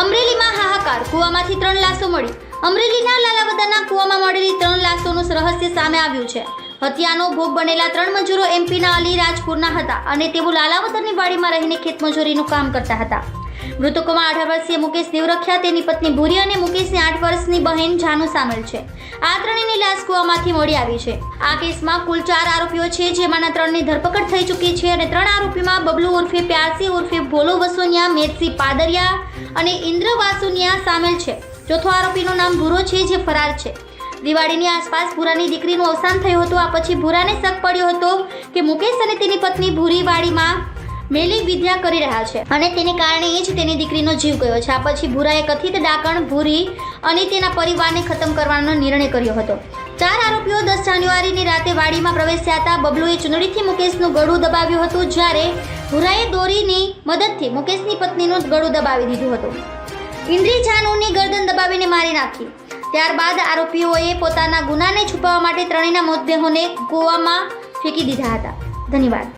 અમરેલીમાં હાહાકાર, કૂવામાંથી ત્રણ લાશો મળી. અમરેલીના લાલાવદાના કૂવામાં મળેલી ત્રણ લાશોનું રહસ્ય સામે આવ્યું છે. હત્યાનો ભોગ બનેલા ત્રણ મજૂરો એમપીના અલી રાજપુરના હતા અને તેઓ લાલાવદરની વાડીમાં રહીને ખેતમજૂરીનું કામ કરતા હતા. મૃતકોમાં અઢાર વર્ષીય મુકેશ દેવરખ્યા તેની પત્ની ભૂરી અને મુકેશની આઠ વર્ષની બહેન જાનુ સામેલ છે. આ ત્રણેયની લાશ કુવામાંથી મળી આવી છે. આ કેસમાં કુલ ચાર આરોપીઓ છે, જેમાંના ત્રણની ધરપકડ થઈ ચૂકી છે અને ત્રણ આરોપીમાં બબલુ ઉર્ફે પ્યાસી ઉર્ફે ભોલો વસોનિયા મેરસી પાદરિયા અને ઇન્દ્ર વાસુનિયા સામેલ છે. ચોથો આરોપીનું નામ ભૂરો છે, જે ફરાર છે. દિવાળીની આસપાસ ભૂરાની દીકરીનું અવસાન થયું હતું, આ પછી ભૂરાને શક પડ્યો હતો કે મુકેશ અને તેની પત્ની ભૂરી વાડીમાં મેલી વિદ્યા કરી રહ્યા છે. અને તેને કારણે જ તેની દીકરીનો જીવ ગયો છે. આ પછી ભૂરાએ કથિત ડાકણ ભૂરી અને તેના પરિવારને ખતમ કરવાનો નિર્ણય કર્યો હતો. ચાર આરોપીઓ દસ જાન્યુઆરીની રાતે વાડીમાં પ્રવેશ્યા હતા. બબલુએ ચૂંદડીથી મુકેશનું ગળું દબાવ્યું હતું, જ્યારે ભૂરાએ દોરીની મદદથી મુકેશની પત્નીનું ગળું દબાવી દીધું હતું. ઇન્દ્રી જાનુની ગરદન દબાવીને મારી નાખી. ત્યારબાદ આરોપીઓએ પોતાના ગુનાને છુપાવવા માટે ત્રણેયના મૃતદેહોને ગોવામાં ફેંકી દીધા હતા. ધન્યવાદ.